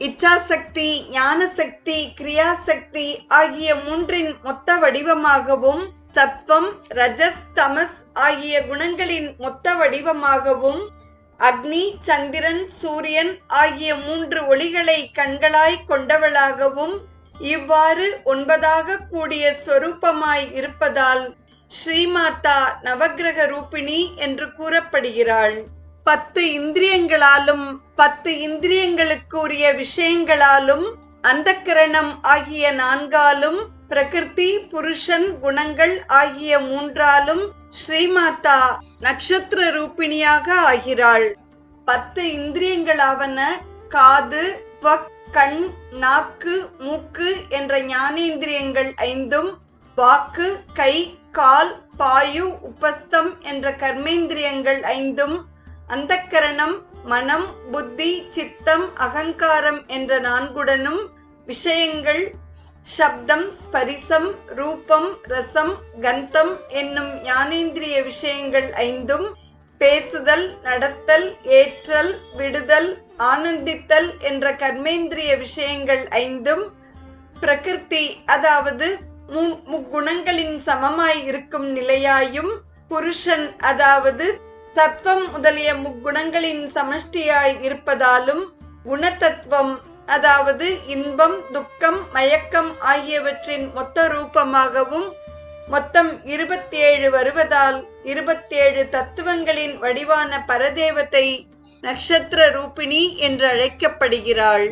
இச்சாசக்தி ஞானசக்தி கிரியாசக்தி ஆகிய மூன்றின் மொத்த வடிவமாகவும் சத்வம் ரஜஸ் தமஸ் ஆகிய குணங்களின் மொத்த வடிவமாகவும் அக்னி சந்திரன் சூரியன் ஆகிய மூன்று ஒளிகளை கண்களாய் கொண்டவளாகவும் இவ்வாறு ஒன்பதாக கூடிய சொரூபமாய் இருப்பதால் ஸ்ரீமாதா நவக்கிரக ரூபிணி என்று கூறப்படுகிறாள். பத்து இந்திரியங்களாலும் பத்து இந்திரியங்களுக்கு உரிய விஷயங்களாலும் அந்தக்கரணம் ஆகிய நான்காலும் பிரகிருதி புருஷன் குணங்கள் ஆகிய மூன்றாலும் ஸ்ரீமாதா நட்சத்திர ரூபிணியாக ஆகிறாள். பத்து இந்திரியங்களாவன காது பக் கண் நாக்கு மூக்கு என்ற ஞானேந்திரியங்கள் ஐந்தும் வாக்கு கை கால் பாயு உபஸ்தம் என்ற கர்மேந்திரியங்கள் ஐந்தும் அந்தக்கரணம் மனம் புத்தி சித்தம் அகங்காரம் என்ற நான்குடனும் விஷயங்கள் சப்தம் ஸ்பரிசம் ரூபம் ரசம் கந்தம் என்னும் ஞானேந்திரிய விஷயங்கள் ஐந்தும் பேசுதல் நடத்தல் ஏற்றல் விடுதல் ஆனந்தித்தல் என்ற கர்மேந்திரிய விஷயங்கள் ஐந்தும் பிரகிருதி அதாவது முக்குணங்களின் சமமாய் இருக்கும் நிலையாயும் புருஷன் அதாவது தத்துவம் முதலிய முக்குணங்களின் சமஷ்டியாய் இருப்பதாலும் குணத்தத்துவம் அதாவது இன்பம் துக்கம் மயக்கம் ஆகியவற்றின் மொத்த ரூபமாகவும் மொத்தம் இருபத்தேழு வருவதால் இருபத்தேழு தத்துவங்களின் வடிவான பரதேவத்தை நட்சத்திர ரூபிணி என்று அழைக்கப்படுகிறாள்